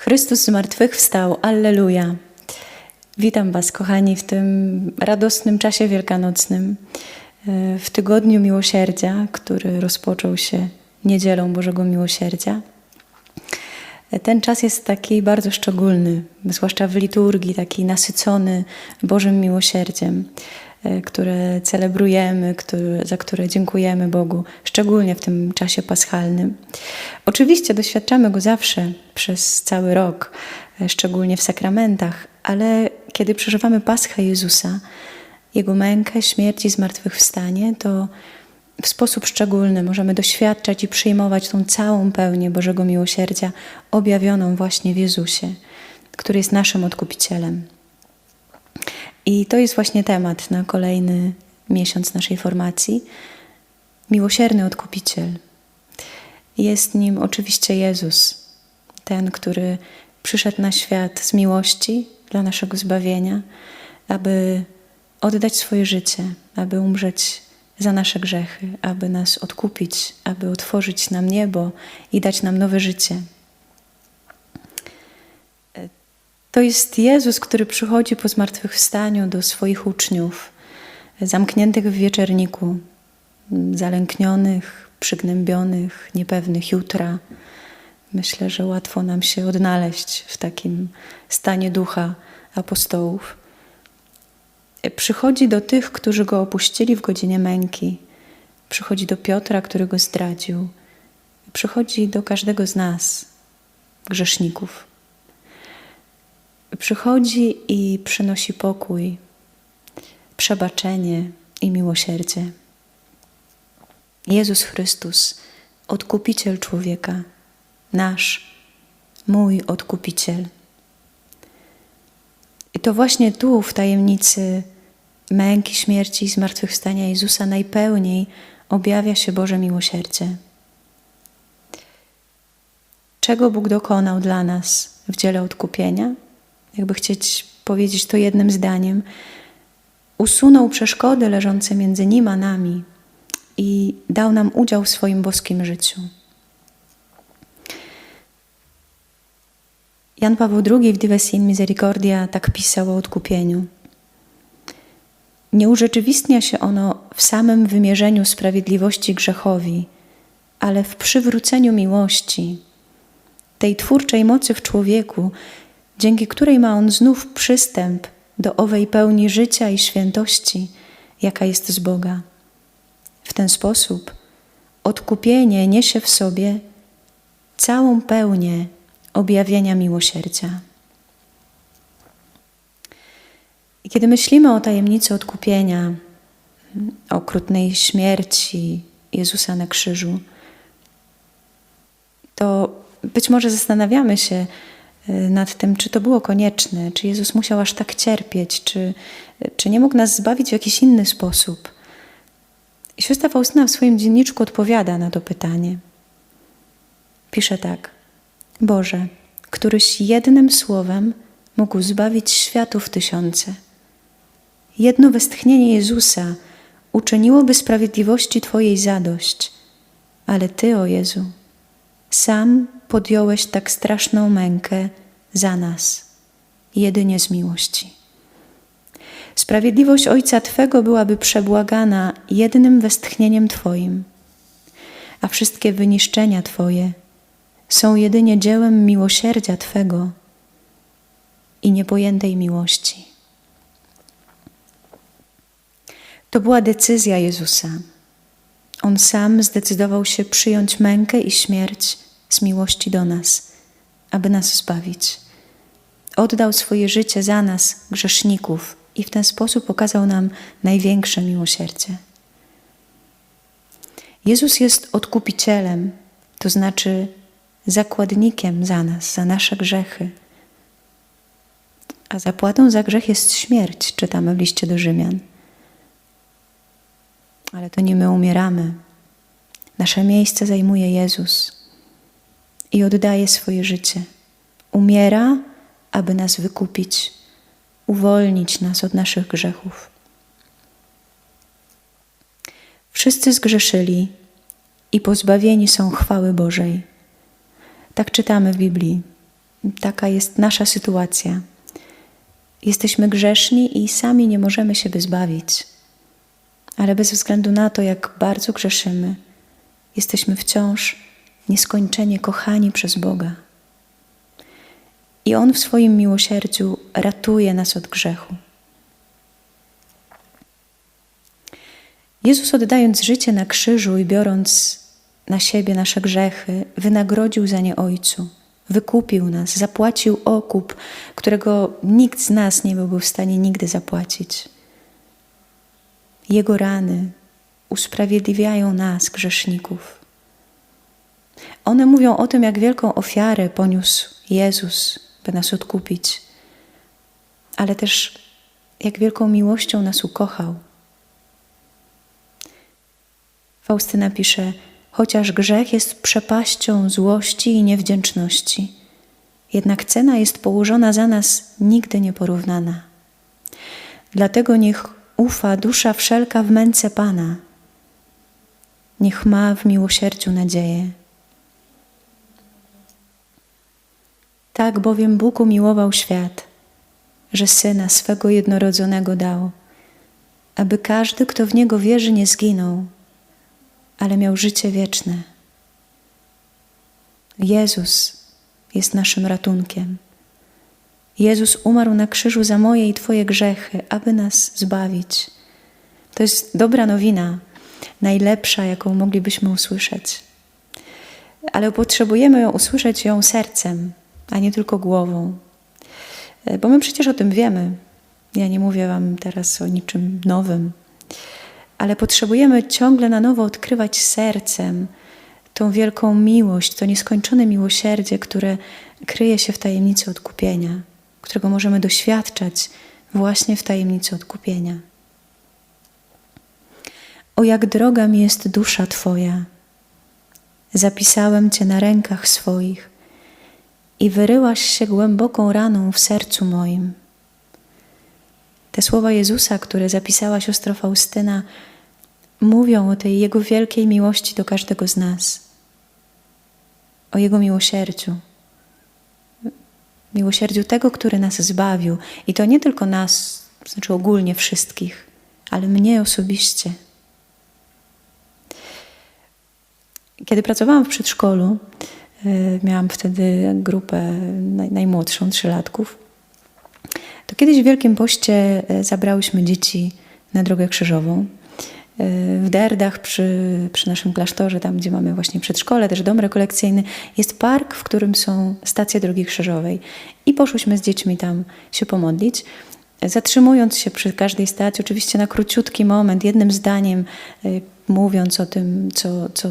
Chrystus zmartwychwstał, Alleluja. Witam Was, kochani, w tym radosnym czasie wielkanocnym, e, w tygodniu miłosierdzia, który rozpoczął się niedzielą Bożego Miłosierdzia. E, Ten czas jest taki bardzo szczególny, zwłaszcza w liturgii, taki nasycony Bożym miłosierdziem, które celebrujemy, które, za które dziękujemy Bogu, szczególnie w tym czasie paschalnym. Oczywiście doświadczamy go zawsze przez cały rok, e, szczególnie w sakramentach, ale kiedy przeżywamy Paschę Jezusa, Jego mękę, śmierć i zmartwychwstanie, to w sposób szczególny możemy doświadczać i przyjmować tą całą pełnię Bożego Miłosierdzia objawioną właśnie w Jezusie, który jest naszym Odkupicielem. I to jest właśnie temat na kolejny miesiąc naszej formacji. Miłosierny Odkupiciel. Jest nim oczywiście Jezus, ten, który przyszedł na świat z miłości dla naszego zbawienia, aby oddać swoje życie, aby umrzeć za nasze grzechy, aby nas odkupić, aby otworzyć nam niebo i dać nam nowe życie. To jest Jezus, który przychodzi po zmartwychwstaniu do swoich uczniów, zamkniętych w wieczerniku, zalęknionych, przygnębionych, niepewnych jutra. Myślę, że łatwo nam się odnaleźć w takim stanie ducha apostołów. Przychodzi do tych, którzy go opuścili w godzinie męki. Przychodzi do Piotra, który go zdradził. Przychodzi do każdego z nas, grzeszników. Przychodzi i przynosi pokój, przebaczenie i miłosierdzie. Jezus Chrystus, odkupiciel człowieka, nasz, mój odkupiciel. I to właśnie tu, w tajemnicy męki, śmierci i zmartwychwstania Jezusa, najpełniej objawia się Boże miłosierdzie. Czego Bóg dokonał dla nas w dziele odkupienia? Jakby chcieć powiedzieć to jednym zdaniem, usunął przeszkody leżące między Nim a nami i dał nam udział w swoim boskim życiu. Jan Paweł II w Dives in Misericordia tak pisał o odkupieniu. Nie urzeczywistnia się ono w samym wymierzeniu sprawiedliwości grzechowi, ale w przywróceniu miłości, tej twórczej mocy w człowieku, dzięki której ma on znów przystęp do owej pełni życia i świętości, jaka jest z Boga. W ten sposób odkupienie niesie w sobie całą pełnię objawienia miłosierdzia. I kiedy myślimy o tajemnicy odkupienia, o okrutnej śmierci Jezusa na krzyżu, to być może zastanawiamy się nad tym, czy to było konieczne, czy Jezus musiał aż tak cierpieć, czy, czy nie mógł nas zbawić w jakiś inny sposób. I siostra Faustyna w swoim dzienniczku odpowiada na to pytanie. Pisze tak. Boże, któryś jednym słowem mógł zbawić światów tysiące. Jedno westchnienie Jezusa uczyniłoby sprawiedliwości Twojej zadość, ale Ty, o Jezu, sam podjąłeś tak straszną mękę za nas, jedynie z miłości. Sprawiedliwość Ojca Twego byłaby przebłagana jednym westchnieniem Twoim, a wszystkie wyniszczenia Twoje są jedynie dziełem miłosierdzia Twego i niepojętej miłości. To była decyzja Jezusa. On sam zdecydował się przyjąć mękę i śmierć z miłości do nas, aby nas zbawić. Oddał swoje życie za nas, grzeszników, i w ten sposób okazał nam największe miłosierdzie. Jezus jest odkupicielem, to znaczy zakładnikiem za nas, za nasze grzechy. A zapłatą za grzech jest śmierć, czytamy w liście do Rzymian. Ale to nie my umieramy. Nasze miejsce zajmuje Jezus i oddaje swoje życie. Umiera, aby nas wykupić, uwolnić nas od naszych grzechów. Wszyscy zgrzeszyli i pozbawieni są chwały Bożej. Tak czytamy w Biblii. taka jest nasza sytuacja. Jesteśmy grzeszni i sami nie możemy się wyzbawić. Ale bez względu na to, jak bardzo grzeszymy, jesteśmy wciąż nieskończenie kochani przez Boga. I On w swoim miłosierdziu ratuje nas od grzechu. Jezus, oddając życie na krzyżu i biorąc na siebie nasze grzechy, wynagrodził za nie Ojcu, wykupił nas, zapłacił okup, którego nikt z nas nie byłby w stanie nigdy zapłacić. Jego rany usprawiedliwiają nas, grzeszników. One mówią o tym, jak wielką ofiarę poniósł Jezus, by nas odkupić, ale też jak wielką miłością nas ukochał. Faustyna pisze, chociaż grzech jest przepaścią złości i niewdzięczności, jednak cena jest położona za nas nigdy nieporównana. Dlatego niech ufa dusza wszelka w męce Pana, niech ma w miłosierdziu nadzieję. Tak bowiem Bóg umiłował świat, że Syna swego jednorodzonego dał, aby każdy, kto w Niego wierzy, nie zginął, ale miał życie wieczne. Jezus jest naszym ratunkiem. Jezus umarł na krzyżu za moje i Twoje grzechy, aby nas zbawić. To jest dobra nowina, najlepsza, jaką moglibyśmy usłyszeć. Ale potrzebujemy ją usłyszeć ją sercem, a nie tylko głową. Bo my przecież o tym wiemy. Ja nie mówię Wam teraz o niczym nowym ale potrzebujemy ciągle na nowo odkrywać sercem tą wielką miłość, to nieskończone miłosierdzie, które kryje się w tajemnicy odkupienia, którego możemy doświadczać właśnie w tajemnicy odkupienia. O jak droga mi jest dusza Twoja. Zapisałem Cię na rękach swoich i wyryłaś się głęboką raną w sercu moim. Te słowa Jezusa, które zapisała siostra Faustyna, mówią o tej Jego wielkiej miłości do każdego z nas, o Jego miłosierdziu. Miłosierdziu tego, który nas zbawił. I to nie tylko nas, znaczy ogólnie wszystkich, ale mnie osobiście. Kiedy pracowałam w przedszkolu, miałam wtedy grupę najmłodszą, trzylatków, to kiedyś w Wielkim Poście e, zabrałyśmy dzieci na drogę krzyżową w Derdach przy, przy naszym klasztorze, tam gdzie mamy właśnie przedszkole, też dom rekolekcyjny, jest park, w którym są stacje drogi krzyżowej. I poszłyśmy z dziećmi tam się pomodlić. Zatrzymując się przy każdej stacji, oczywiście na króciutki moment, jednym zdaniem, mówiąc o tym, co, co,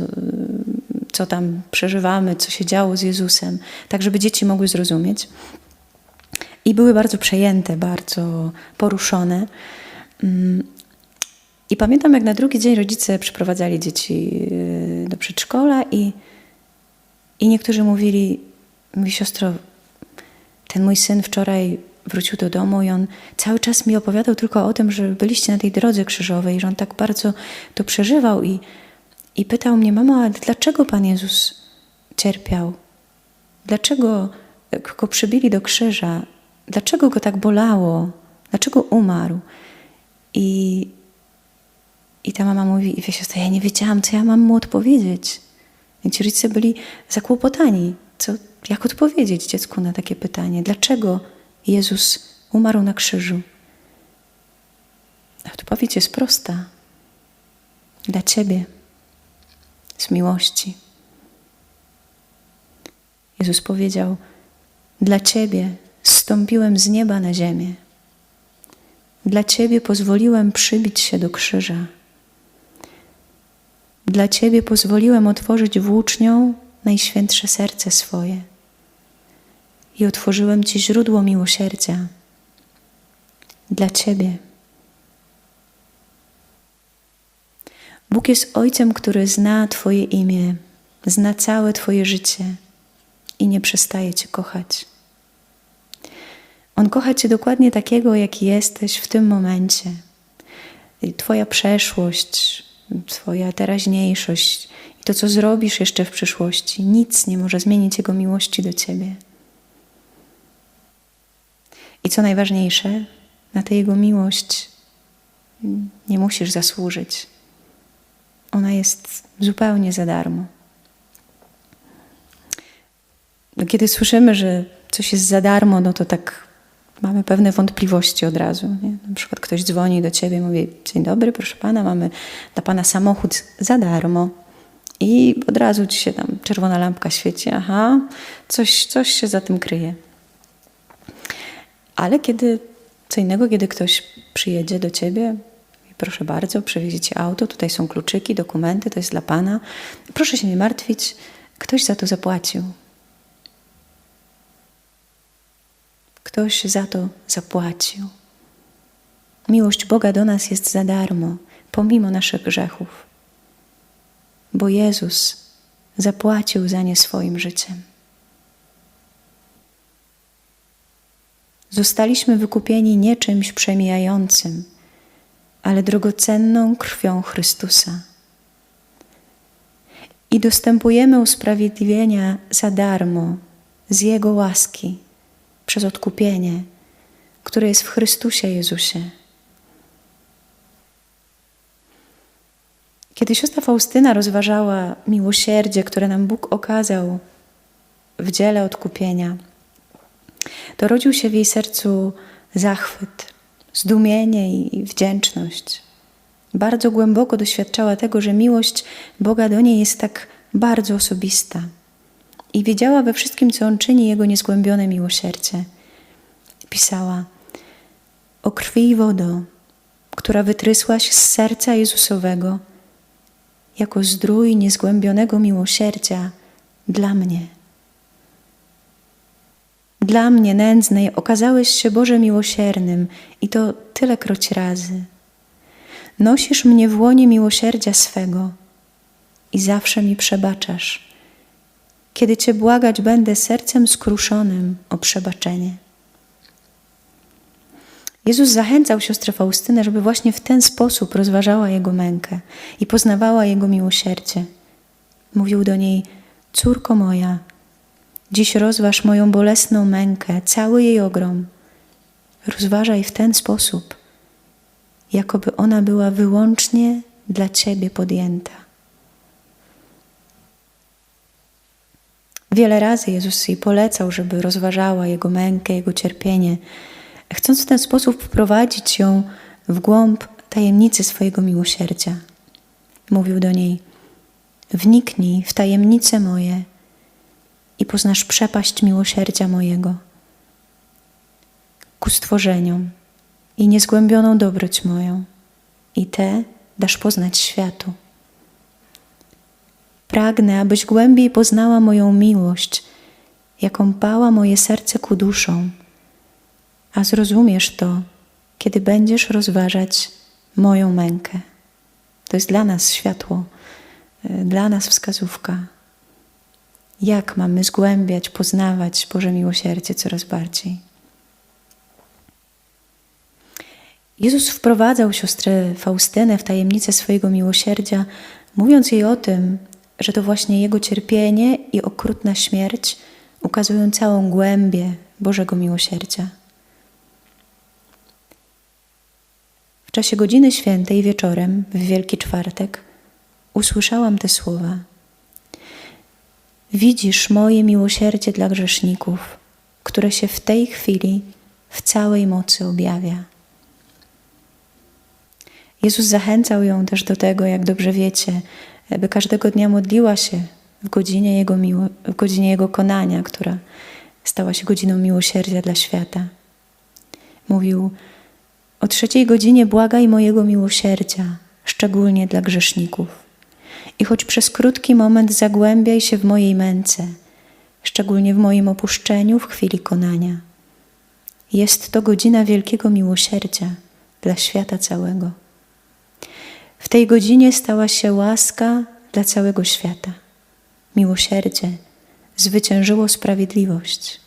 co tam przeżywamy, co się działo z Jezusem, tak żeby dzieci mogły zrozumieć. I były bardzo przejęte, bardzo poruszone. Mm, i pamiętam, jak na drugi dzień rodzice przyprowadzali dzieci y, do przedszkola i, i niektórzy mówili, mówi siostro, ten mój syn wczoraj wrócił do domu i on cały czas mi opowiadał tylko o tym, że byliście na tej drodze krzyżowej, że on tak bardzo to przeżywał i, i pytał mnie, mamo, a dlaczego Pan Jezus cierpiał? Dlaczego go przybili do krzyża? Dlaczego go tak bolało? Dlaczego umarł? I, i ta mama mówi, wie siostra, ja nie wiedziałam, co ja mam mu odpowiedzieć. I ci rodzice byli zakłopotani. Co, jak odpowiedzieć dziecku na takie pytanie? Dlaczego Jezus umarł na krzyżu? Odpowiedź jest prosta. Dla Ciebie. Z miłości. Jezus powiedział, dla Ciebie zstąpiłem z nieba na ziemię. Dla Ciebie pozwoliłem przybić się do krzyża. Dla Ciebie pozwoliłem otworzyć włócznią najświętsze serce swoje i otworzyłem Ci źródło miłosierdzia. Dla Ciebie. Bóg jest Ojcem, który zna Twoje imię, zna całe Twoje życie i nie przestaje Cię kochać. On kocha Cię dokładnie takiego, jaki jesteś w tym momencie. Twoja przeszłość, Twoja teraźniejszość i to, co zrobisz jeszcze w przyszłości, nic nie może zmienić Jego miłości do Ciebie. I co najważniejsze, na tę Jego miłość nie musisz zasłużyć. Ona jest zupełnie za darmo. No, kiedy słyszymy, że coś jest za darmo, no to tak mamy pewne wątpliwości od razu. Nie? Na przykład ktoś dzwoni do ciebie i mówi: Dzień dobry, proszę pana, mamy dla pana samochód za darmo. I od razu ci się tam czerwona lampka świeci. Aha, coś, coś się za tym kryje. Ale kiedy co innego, kiedy ktoś przyjedzie do ciebie proszę bardzo, przywiezie ci auto, tutaj są kluczyki, dokumenty, to jest dla pana. Proszę się nie martwić, ktoś za to zapłacił. Ktoś za to zapłacił. Miłość Boga do nas jest za darmo, pomimo naszych grzechów, bo Jezus zapłacił za nie swoim życiem. Zostaliśmy wykupieni nie czymś przemijającym, ale drogocenną krwią Chrystusa. I dostępujemy usprawiedliwienia za darmo z Jego łaski przez odkupienie, które jest w Chrystusie Jezusie. Kiedy siostra Faustyna rozważała miłosierdzie, które nam Bóg okazał w dziele odkupienia, to rodził się w jej sercu zachwyt, zdumienie i wdzięczność. Bardzo głęboko doświadczała tego, że miłość Boga do niej jest tak bardzo osobista i wiedziała we wszystkim, co on czyni, jego niezgłębione miłosierdzie. Pisała: O krwi i wodo, która wytrysłaś z serca Jezusowego, jako zdrój niezgłębionego miłosierdzia dla mnie. Dla mnie, nędznej, okazałeś się Boże miłosiernym i to tylekroć razy. Nosisz mnie w łonie miłosierdzia swego i zawsze mi przebaczasz kiedy Cię błagać będę sercem skruszonym o przebaczenie. Jezus zachęcał siostrę Faustynę, żeby właśnie w ten sposób rozważała Jego mękę i poznawała Jego miłosierdzie. Mówił do niej, córko moja, dziś rozważ moją bolesną mękę, cały jej ogrom. Rozważaj w ten sposób, jakoby ona była wyłącznie dla Ciebie podjęta. Wiele razy Jezus jej polecał, żeby rozważała jego mękę, jego cierpienie, chcąc w ten sposób wprowadzić ją w głąb tajemnicy swojego miłosierdzia. Mówił do niej: Wniknij w tajemnice moje i poznasz przepaść miłosierdzia mojego ku stworzeniom i niezgłębioną dobroć moją, i te dasz poznać światu. Pragnę, abyś głębiej poznała moją miłość, jaką pała moje serce ku duszom, a zrozumiesz to, kiedy będziesz rozważać moją mękę. To jest dla nas światło, e, dla nas wskazówka. Jak mamy zgłębiać, poznawać Boże miłosierdzie coraz bardziej. Jezus wprowadzał siostrę Faustynę w tajemnicę swojego miłosierdzia, mówiąc jej o tym, że to właśnie Jego cierpienie i okrutna śmierć ukazują całą głębię Bożego miłosierdzia. W czasie godziny świętej wieczorem, w Wielki Czwartek, usłyszałam te słowa. Widzisz moje miłosierdzie dla grzeszników, które się w tej chwili w całej mocy objawia. Jezus zachęcał ją też do tego, jak dobrze wiecie, by każdego dnia modliła się w godzinie Jego, miło, w godzinie Jego konania, która stała się godziną miłosierdzia dla świata. Mówił, o trzeciej godzinie błagaj mojego miłosierdzia, szczególnie dla grzeszników. I choć przez krótki moment zagłębiaj się w mojej męce, szczególnie w moim opuszczeniu w chwili konania. Jest to godzina wielkiego miłosierdzia dla świata całego. W tej godzinie stała się łaska dla całego świata. Miłosierdzie zwyciężyło sprawiedliwość.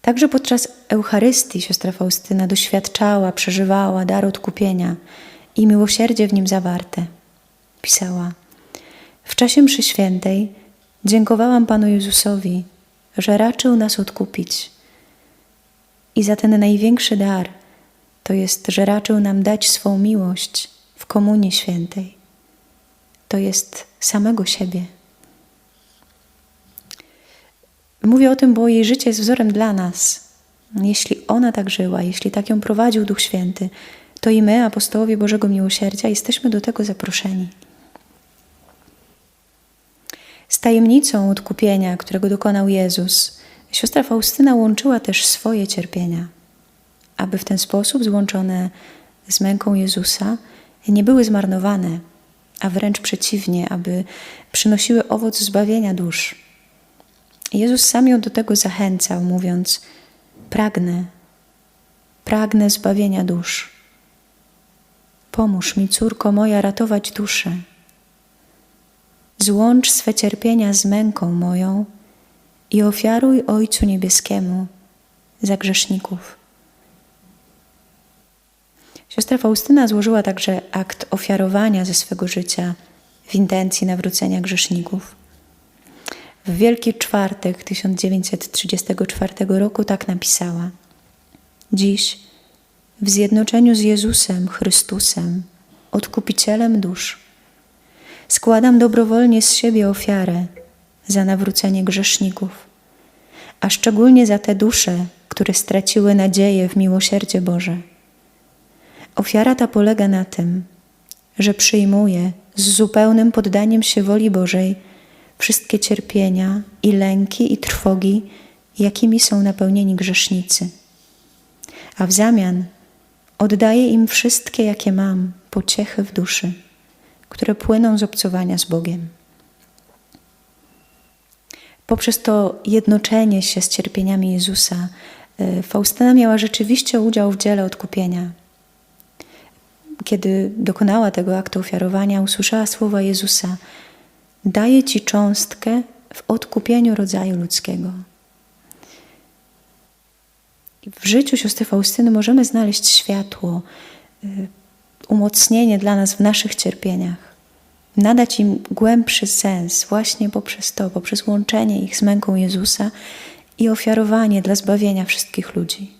Także podczas Eucharystii siostra Faustyna doświadczała, przeżywała dar odkupienia i miłosierdzie w nim zawarte. Pisała: W czasie mszy świętej dziękowałam Panu Jezusowi, że raczył nas odkupić i za ten największy dar, to jest, że raczył nam dać swą miłość w Komunii Świętej. To jest samego siebie. Mówię o tym, bo jej życie jest wzorem dla nas. Jeśli ona tak żyła, jeśli tak ją prowadził Duch Święty, to i my, apostołowie Bożego Miłosierdzia, jesteśmy do tego zaproszeni. Z tajemnicą odkupienia, którego dokonał Jezus, siostra Faustyna łączyła też swoje cierpienia, aby w ten sposób złączone z męką Jezusa nie były zmarnowane, a wręcz przeciwnie, aby przynosiły owoc zbawienia dusz. Jezus sam ją do tego zachęcał, mówiąc: Pragnę, pragnę zbawienia dusz. Pomóż mi, córko moja, ratować duszę. Złącz swe cierpienia z męką moją i ofiaruj Ojcu Niebieskiemu za grzeszników. Siostra Faustyna złożyła także akt ofiarowania ze swego życia w intencji nawrócenia grzeszników. W Wielki Czwartek 1934 roku tak napisała: Dziś, w zjednoczeniu z Jezusem Chrystusem, odkupicielem dusz, składam dobrowolnie z siebie ofiarę za nawrócenie grzeszników, a szczególnie za te dusze, które straciły nadzieję w miłosierdzie Boże. Ofiara ta polega na tym, że przyjmuję z zupełnym poddaniem się woli Bożej wszystkie cierpienia i lęki i trwogi, jakimi są napełnieni grzesznicy. A w zamian oddaję im wszystkie, jakie mam, pociechy w duszy, które płyną z obcowania z Bogiem. Poprzez to jednoczenie się z cierpieniami Jezusa, e, Faustyna miała rzeczywiście udział w dziele odkupienia. Kiedy dokonała tego aktu ofiarowania, usłyszała słowa Jezusa: daje Ci cząstkę w odkupieniu rodzaju ludzkiego. W życiu siostry Faustyny możemy znaleźć światło, y, umocnienie dla nas w naszych cierpieniach, nadać im głębszy sens właśnie poprzez to, poprzez łączenie ich z męką Jezusa i ofiarowanie dla zbawienia wszystkich ludzi.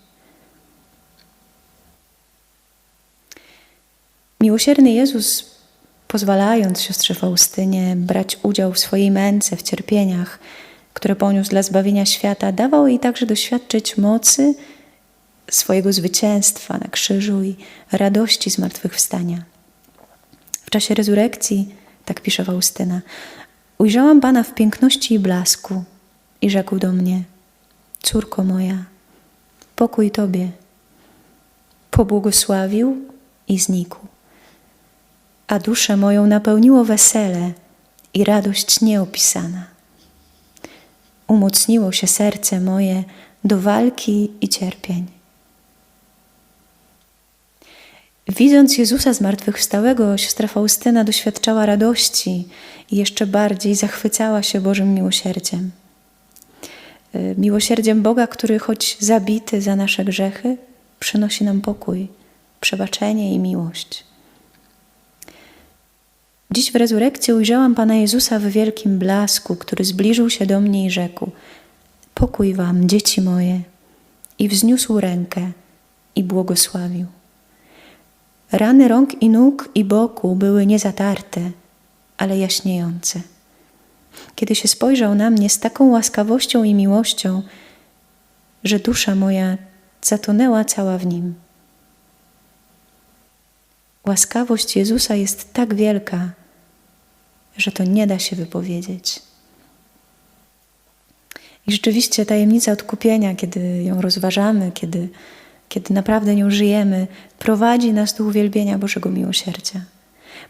Miłosierny Jezus pozwalając siostrze Faustynie brać udział w swojej męce, w cierpieniach, które poniósł dla zbawienia świata, dawał jej także doświadczyć mocy swojego zwycięstwa na krzyżu i radości zmartwychwstania. W czasie rezurekcji, tak pisze Faustyna, ujrzałam Pana w piękności i blasku i rzekł do mnie: Córko moja, pokój Tobie. Pobłogosławił i znikł a duszę moją napełniło wesele i radość nieopisana. Umocniło się serce moje do walki i cierpień. Widząc Jezusa zmartwychwstałego, siostra Faustyna doświadczała radości i jeszcze bardziej zachwycała się Bożym miłosierdziem. Y, miłosierdziem Boga, który choć zabity za nasze grzechy, przynosi nam pokój, przebaczenie i miłość. Dziś w rezurekcji ujrzałam Pana Jezusa w wielkim blasku, który zbliżył się do mnie i rzekł: Pokój wam, dzieci moje. I wzniósł rękę i błogosławił. Rany rąk i nóg i boku były niezatarte, ale jaśniejące. Kiedy się spojrzał na mnie z taką łaskawością i miłością, że dusza moja zatonęła cała w nim. Łaskawość Jezusa jest tak wielka, że to nie da się wypowiedzieć. I rzeczywiście tajemnica odkupienia, kiedy ją rozważamy, kiedy, kiedy naprawdę nią żyjemy, prowadzi nas do uwielbienia Bożego Miłosierdzia.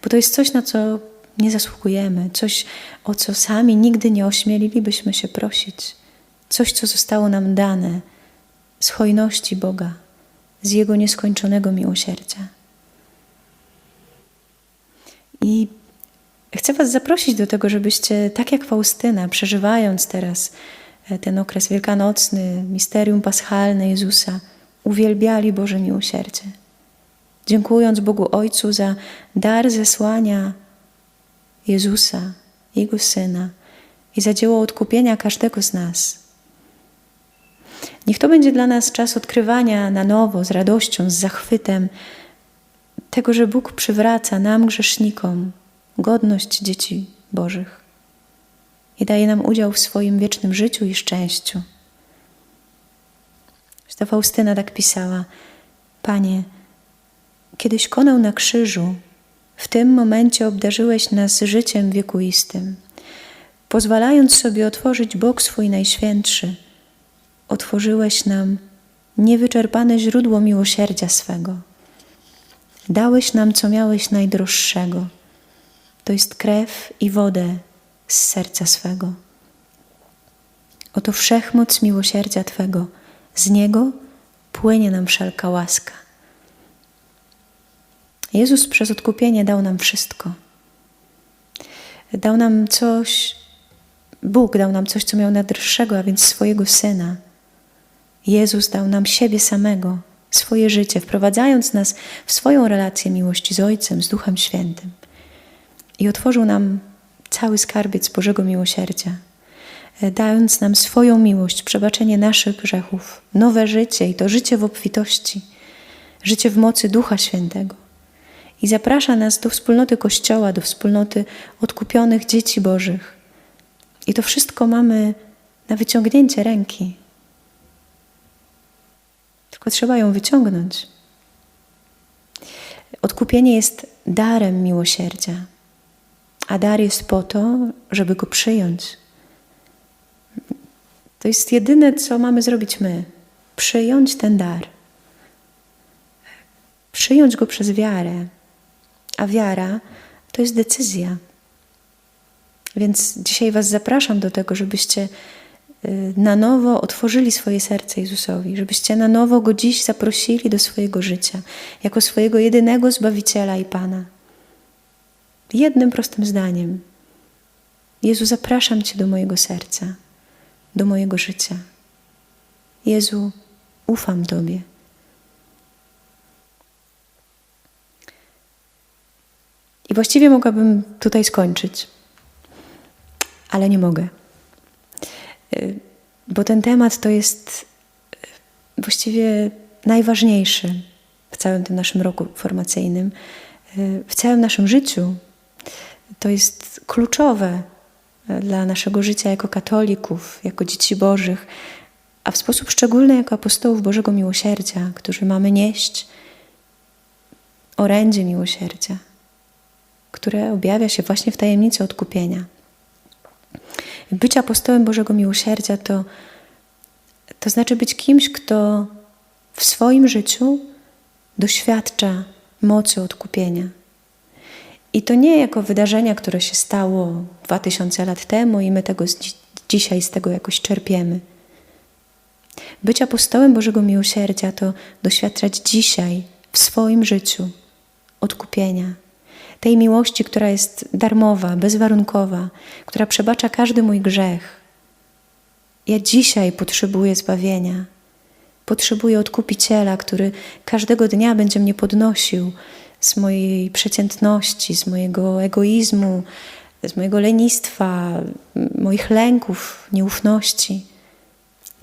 Bo to jest coś, na co nie zasługujemy, coś, o co sami nigdy nie ośmielilibyśmy się prosić, coś, co zostało nam dane z hojności Boga, z Jego nieskończonego miłosierdzia. I chcę Was zaprosić do tego, żebyście, tak jak Faustyna, przeżywając teraz e, ten okres wielkanocny, misterium paschalne Jezusa, uwielbiali Boże miłosierdzie. Dziękując Bogu Ojcu za dar zesłania Jezusa, Jego Syna i za dzieło odkupienia każdego z nas. Niech to będzie dla nas czas odkrywania na nowo, z radością, z zachwytem tego, że Bóg przywraca nam, grzesznikom, godność dzieci Bożych i daje nam udział w swoim wiecznym życiu i szczęściu. Ta Faustyna tak pisała: Panie, kiedyś konał na krzyżu, w tym momencie obdarzyłeś nas życiem wiekuistym, pozwalając sobie otworzyć Bóg swój najświętszy. Otworzyłeś nam niewyczerpane źródło miłosierdzia swego. Dałeś nam, co miałeś najdroższego. To jest krew i wodę z serca swego. Oto wszechmoc miłosierdzia Twego, z Niego płynie nam wszelka łaska. Jezus przez odkupienie dał nam wszystko. Dał nam coś, Bóg dał nam coś, co miał najdroższego, a więc swojego Syna. Jezus dał nam siebie samego, swoje życie, wprowadzając nas w swoją relację miłości z Ojcem, z Duchem Świętym. I otworzył nam cały skarbiec Bożego Miłosierdzia, dając nam swoją miłość, przebaczenie naszych grzechów, nowe życie i to życie w obfitości, życie w mocy Ducha Świętego. I zaprasza nas do wspólnoty Kościoła, do wspólnoty odkupionych dzieci Bożych. I to wszystko mamy na wyciągnięcie ręki. Tylko trzeba ją wyciągnąć. Odkupienie jest darem miłosierdzia. A dar jest po to, żeby go przyjąć. To jest jedyne, co mamy zrobić my. Przyjąć ten dar. Przyjąć go przez wiarę. A wiara to jest decyzja. Więc dzisiaj Was zapraszam do tego, żebyście y, na nowo otworzyli swoje serce Jezusowi, żebyście na nowo go dziś zaprosili do swojego życia, jako swojego jedynego Zbawiciela i Pana. Jednym prostym zdaniem. Jezu, zapraszam Cię do mojego serca, do mojego życia. Jezu, ufam Tobie. I właściwie mogłabym tutaj skończyć, ale nie mogę. Y, bo ten temat to jest y, właściwie najważniejszy w całym tym naszym roku formacyjnym, y, w całym naszym życiu, to jest kluczowe dla naszego życia jako katolików, jako dzieci Bożych, a w sposób szczególny jako apostołów Bożego Miłosierdzia, którzy mamy nieść orędzie miłosierdzia, które objawia się właśnie w tajemnicy odkupienia. Być apostołem Bożego Miłosierdzia to, to znaczy być kimś, kto w swoim życiu doświadcza mocy odkupienia i to nie jako wydarzenia, które się stało dwa tysiące lat temu i my tego z, dzisiaj z tego jakoś czerpiemy. Być apostołem Bożego Miłosierdzia to doświadczać dzisiaj w swoim życiu odkupienia. Tej miłości, która jest darmowa, bezwarunkowa, która przebacza każdy mój grzech. Ja dzisiaj potrzebuję zbawienia. Potrzebuję odkupiciela, który każdego dnia będzie mnie podnosił, z mojej przeciętności, z mojego egoizmu, z mojego lenistwa, moich lęków, nieufności.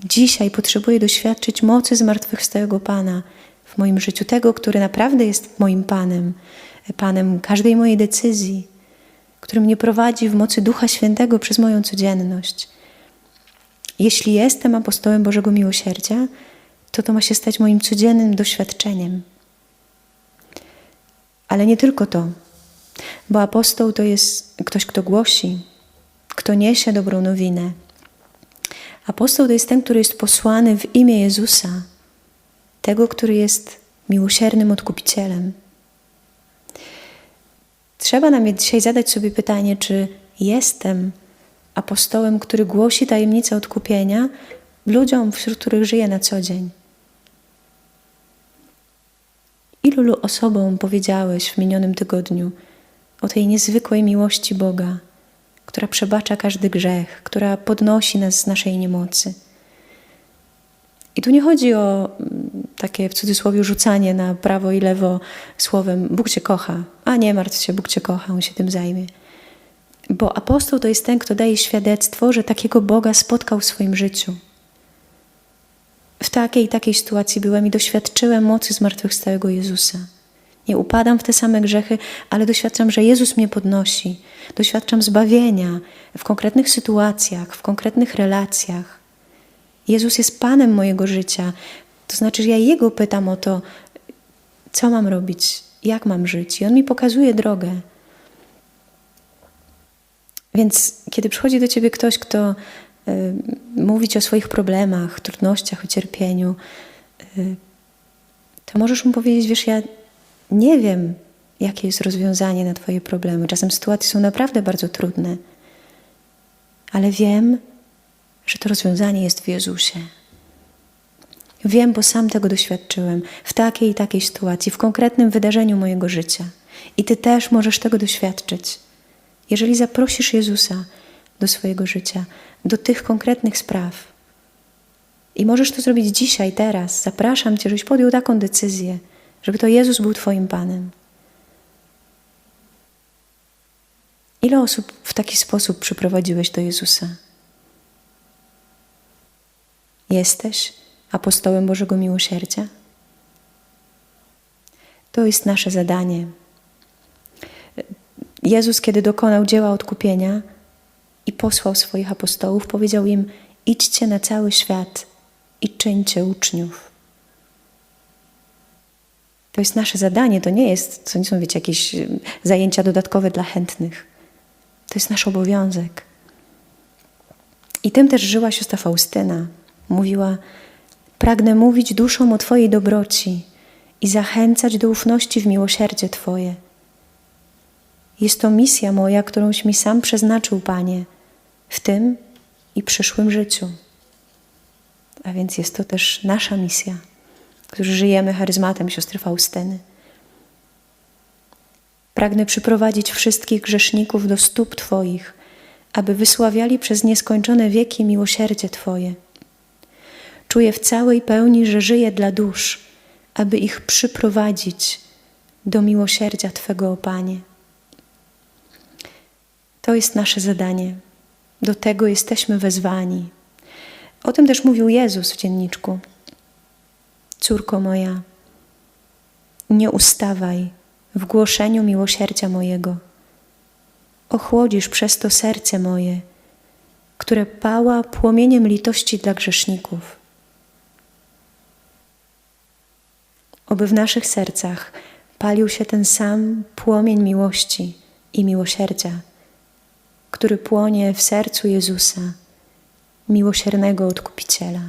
Dzisiaj potrzebuję doświadczyć mocy zmartwychwstałego Pana w moim życiu, tego, który naprawdę jest moim Panem, Panem każdej mojej decyzji, który mnie prowadzi w mocy Ducha Świętego przez moją codzienność. Jeśli jestem apostołem Bożego Miłosierdzia, to to ma się stać moim codziennym doświadczeniem. Ale nie tylko to, bo apostoł to jest ktoś, kto głosi, kto niesie dobrą nowinę. Apostoł to jest ten, który jest posłany w imię Jezusa, tego, który jest miłosiernym odkupicielem. Trzeba nam dzisiaj zadać sobie pytanie, czy jestem apostołem, który głosi tajemnicę odkupienia ludziom, wśród których żyję na co dzień. Ilu osobom powiedziałeś w minionym tygodniu o tej niezwykłej miłości Boga, która przebacza każdy grzech, która podnosi nas z naszej niemocy? I tu nie chodzi o mm, takie w cudzysłowie rzucanie na prawo i lewo słowem Bóg cię kocha, a nie martw się, Bóg cię kocha, on się tym zajmie. Bo apostoł to jest ten, kto daje świadectwo, że takiego Boga spotkał w swoim życiu. Takiej i takiej sytuacji byłem i doświadczyłem mocy zmartwychwstałego Jezusa. Nie upadam w te same grzechy, ale doświadczam, że Jezus mnie podnosi. Doświadczam zbawienia w konkretnych sytuacjach, w konkretnych relacjach. Jezus jest Panem mojego życia. To znaczy, że ja Jego pytam o to, co mam robić, jak mam żyć. I On mi pokazuje drogę. Więc kiedy przychodzi do ciebie ktoś, kto y, mówi ci o swoich problemach, trudnościach, o cierpieniu, y, to możesz mu powiedzieć, wiesz, ja nie wiem, jakie jest rozwiązanie na twoje problemy. Czasem sytuacje są naprawdę bardzo trudne, ale wiem, że to rozwiązanie jest w Jezusie. Wiem, bo sam tego doświadczyłem w takiej i takiej sytuacji, w konkretnym wydarzeniu mojego życia. I ty też możesz tego doświadczyć. Jeżeli zaprosisz Jezusa do swojego życia, do tych konkretnych spraw, i możesz to zrobić dzisiaj, teraz, zapraszam Cię, żebyś podjął taką decyzję, żeby to Jezus był Twoim Panem. Ile osób w taki sposób przyprowadziłeś do Jezusa? Jesteś apostołem Bożego Miłosierdzia? To jest nasze zadanie. Jezus, kiedy dokonał dzieła odkupienia i posłał swoich apostołów, powiedział im: Idźcie na cały świat i czyńcie uczniów. To jest nasze zadanie, to nie jest, to nie są, wiecie, jakieś zajęcia dodatkowe dla chętnych. To jest nasz obowiązek. I tym też żyła siostra Faustyna. Mówiła: Pragnę mówić duszom o Twojej dobroci i zachęcać do ufności w miłosierdzie Twoje. Jest to misja moja, którąś mi sam przeznaczył, Panie, w tym i przyszłym życiu. A więc jest to też nasza misja, którzy żyjemy charyzmatem siostry Faustyny. Pragnę przyprowadzić wszystkich grzeszników do stóp Twoich, aby wysławiali przez nieskończone wieki miłosierdzie Twoje. Czuję w całej pełni, że żyję dla dusz, aby ich przyprowadzić do miłosierdzia Twego, o Panie. To jest nasze zadanie. Do tego jesteśmy wezwani. O tym też mówił Jezus w dzienniczku. Córko moja, nie ustawaj w głoszeniu miłosierdzia mojego. Ochłodzisz przez to serce moje, które pała płomieniem litości dla grzeszników. Oby w naszych sercach palił się ten sam płomień miłości i miłosierdzia który płonie w sercu Jezusa, miłosiernego Odkupiciela.